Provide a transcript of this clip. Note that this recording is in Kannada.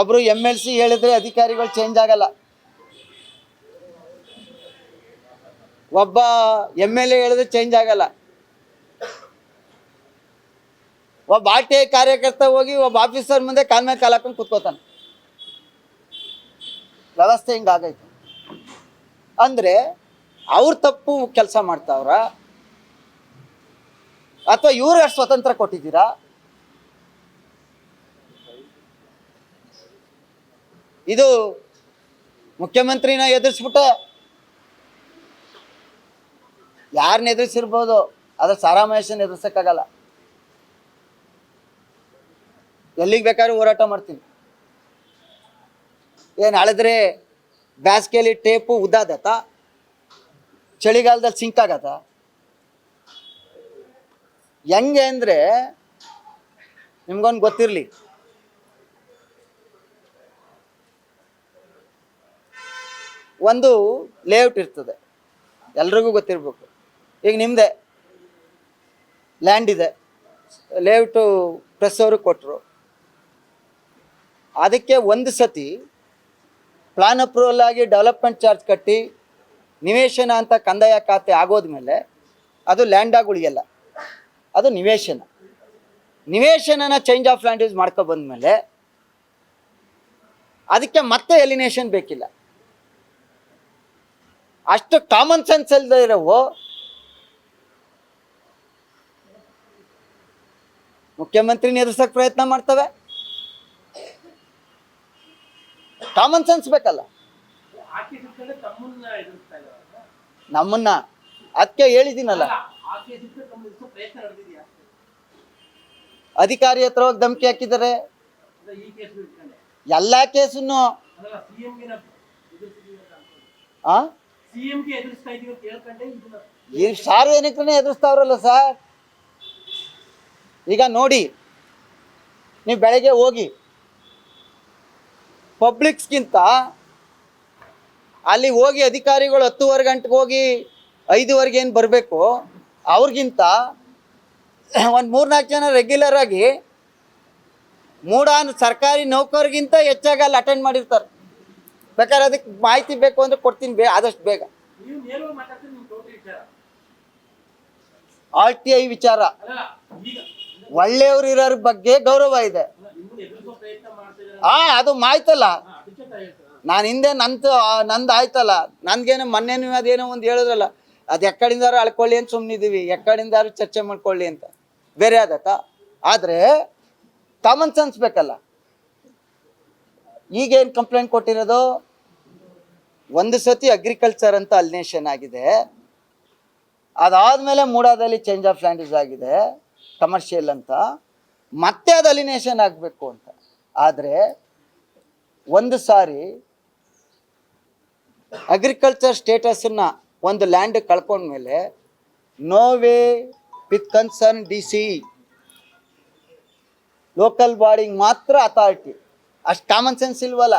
ಒಬ್ರು ಎಂ ಎಲ್ ಸಿ ಹೇಳಿದ್ರೆ ಅಧಿಕಾರಿಗಳು ಚೇಂಜ್ ಆಗಲ್ಲ. ಒಬ್ಬ ಎಂ ಎಲ್ ಎ ಹೇಳಿದ್ರೆ ಚೇಂಜ್ ಆಗಲ್ಲ. ಒಬ್ಬ ಆರ್ ಟಿ ಐ ಕಾರ್ಯಕರ್ತ ಹೋಗಿ ಒಬ್ಬ ಆಫೀಸರ್ ಮುಂದೆ ಕಾಲ್ ಮೇಲೆ ಕಾಲ್ ಹಾಕೊಂಡು ಕುತ್ಕೋತಾನೆ. ವ್ಯವಸ್ಥೆ ಹಿಂಗಾಗೈತೆ ಅಂದ್ರೆ ಅವ್ರ ತಪ್ಪು ಕೆಲಸ ಮಾಡ್ತಾವ್ರ? ಅಥವಾ ಇವ್ರು ಸ್ವತಂತ್ರ ಕೊಟ್ಟಿದ್ದೀರಾ? ಇದು ಮುಖ್ಯಮಂತ್ರಿನ ಎದುರಿಸ್ಬಿಟ್ಟ ಯಾರನ್ನ ಎದುರಿಸಿರ್ಬೋದು ಆದ್ರೆ ಸಾರಾಮಹೇಶನ್ ಎದುರಿಸಕ್ಕಾಗಲ್ಲ. ಎಲ್ಲಿಗೆ ಬೇಕಾದ್ರೂ ಹೋರಾಟ ಮಾಡ್ತೀನಿ. ಏನು ಅಳೆದ್ರೆ ಬ್ಯಾಸ್ಗೆಯಲ್ಲಿ ಟೇಪು ಉದ್ದಾದತ್ತ? ಚಳಿಗಾಲದಲ್ಲಿ ಸಿಂಕ್ ಆಗತ್ತ? ಹೆಂಗೆ ಅಂದರೆ ನಿಮ್ಗೊಂದು ಗೊತ್ತಿರಲಿ. ಒಂದು ಲೇಔಟ್ ಇರ್ತದೆ. ಎಲ್ರಿಗೂ ಗೊತ್ತಿರಬೇಕು. ಈಗ ನಿಮ್ಮದೇ ಲ್ಯಾಂಡ್ ಇದೆ. ಲೇಔಟು ಪ್ರೆಸ್ ಅವರು ಕೊಟ್ಟರು ಅದಕ್ಕೆ ಒಂದು ಸತಿ ಪ್ಲಾನ್ ಅಪ್ರೂವಲ್ ಆಗಿ ಡೆವಲಪ್ಮೆಂಟ್ ಚಾರ್ಜ್ ಕಟ್ಟಿ ನಿವೇಶನ ಅಂತ ಕಂದಾಯ ಖಾತೆ ಆಗೋದ್ಮೇಲೆ ಅದು ಲ್ಯಾಂಡಾಗಿ ಉಳಿಯಲ್ಲ. ಅದು ನಿವೇಶನ. ನಿವೇಶನನ ಚೇಂಜ್ ಆಫ್ ಲ್ಯಾಂಡ್ ಯೂಸ್ ಮಾಡ್ಕೊ ಬಂದಮೇಲೆ ಅದಕ್ಕೆ ಮತ್ತೆ ಎಲಿನೇಷನ್ ಬೇಕಿಲ್ಲ. ಅಷ್ಟು ಕಾಮನ್ ಸೆನ್ಸ್ ಇಲ್ಲದೆ ಇರೋವು. ಮುಖ್ಯಮಂತ್ರಿನ ಎದುರ್ಸಕ್ ಪ್ರಯತ್ನ ಮಾಡ್ತವೆ. ಕಾಮನ್ ಸೆನ್ಸ್ ಬೇಕಲ್ಲ. ನಮ್ಮನ್ನ. ಅದಕ್ಕೆ ಹೇಳಿದ್ದೀನಲ್ಲ. ಅಧಿಕಾರಿ ಹತ್ರ ಹೋಗಿ ಧಮಕಿ ಹಾಕಿದ್ದಾರೆ. ಎಲ್ಲ ಕೇಸನ್ನು. ಆ? ಈ ಸಾರ್ವಜನಿಕರನ್ನೇ ಎದುರಿಸ್ತಾವ್ರಲ್ಲ ಸರ್? ಈಗ ನೋಡಿ, ನೀವು ಬೆಳಗ್ಗೆ ಹೋಗಿ ಪಬ್ಲಿಕ್ಸ್ಗಿಂತ ಅಲ್ಲಿ ಹೋಗಿ ಅಧಿಕಾರಿಗಳು ಹತ್ತುವರೆ ಗಂಟೆಗೆ ಹೋಗಿ ಐದುವರೆಗೆ ಏನು ಬರಬೇಕು, ಅವ್ರಿಗಿಂತ ಒಂದು ಮೂರ್ನಾಲ್ಕು ಜನ ರೆಗ್ಯುಲರ್ ಆಗಿ ಮೂಡಾನ್ ಸರ್ಕಾರಿ ನೌಕರಿಗಿಂತ ಹೆಚ್ಚಾಗಿ ಅಲ್ಲಿ ಅಟೆಂಡ್ ಮಾಡಿರ್ತಾರೆ. ಬೇಕಾದ್ರೆ ಅದಕ್ಕೆ ಮಾಹಿತಿ ಬೇಕು ಅಂದರೆ ಕೊಡ್ತೀನಿ ಬೇ ಆದಷ್ಟು ಬೇಗ. ಆರ್ ಟಿ ಐ ವಿಚಾರ. ಒಳ್ಳೆಯವ್ರು ಇರೋರ ಬಗ್ಗೆ ಗೌರವ ಇದೆ. ಆ ಅದು ಮಾಯ್ತಲ್ಲ. ನಾನು ಹಿಂದೆ ನಂದು ನಂದು ಆಯ್ತಲ್ಲ. ನನ್ಗೇನು ಮೊನ್ನೆ ನೀವು ಅದೇನೋ ಒಂದು ಹೇಳಿದ್ರಲ್ಲ ಅದು ಎಕ್ಕಡಿಂದಾರು ಅಳ್ಕೊಳ್ಳಿ ಅಂತ ಸುಮ್ಮನಿದ್ದೀವಿ ಎಕ್ಕಡಿಂದಾರು ಚರ್ಚೆ ಮಾಡ್ಕೊಳ್ಳಿ ಅಂತ. ಬೇರೆ ಆದತ್ತ? ಆದರೆ ಕಾಮನ್ ಸೆನ್ಸ್ ಬೇಕಲ್ಲ. ಈಗೇನು ಕಂಪ್ಲೇಂಟ್ ಕೊಟ್ಟಿರೋದು? ಒಂದು ಸತಿ ಅಗ್ರಿಕಲ್ಚರ್ ಅಂತ ಅಲ್ನೇಷನ್ ಆಗಿದೆ. ಅದಾದಮೇಲೆ ಮೂಡಾದಲ್ಲಿ ಚೇಂಜ್ ಆಫ್ ಲ್ಯಾಂಡ್ಯೂಸ್ ಆಗಿದೆ ಕಮರ್ಷಿಯಲ್ ಅಂತ. ಮತ್ತೆ ಅದು ಅಲಿನೇಷನ್ ಆಗಬೇಕು ಅಂತ. ಆದರೆ ಒಂದು ಸಾರಿ ಅಗ್ರಿಕಲ್ಚರ್ ಸ್ಟೇಟಸನ್ನ ಒಂದು land ಕಳ್ಕೊಂಡ್ಮೇಲೆ no way with concern D C local ಬಾಡಿಗೆ ಮಾತ್ರ ಅಥಾರಿಟಿ ಅಷ್ಟು ಕಾಮನ್ ಸೆನ್ಸ್ ಇಲ್ವಲ್ಲ?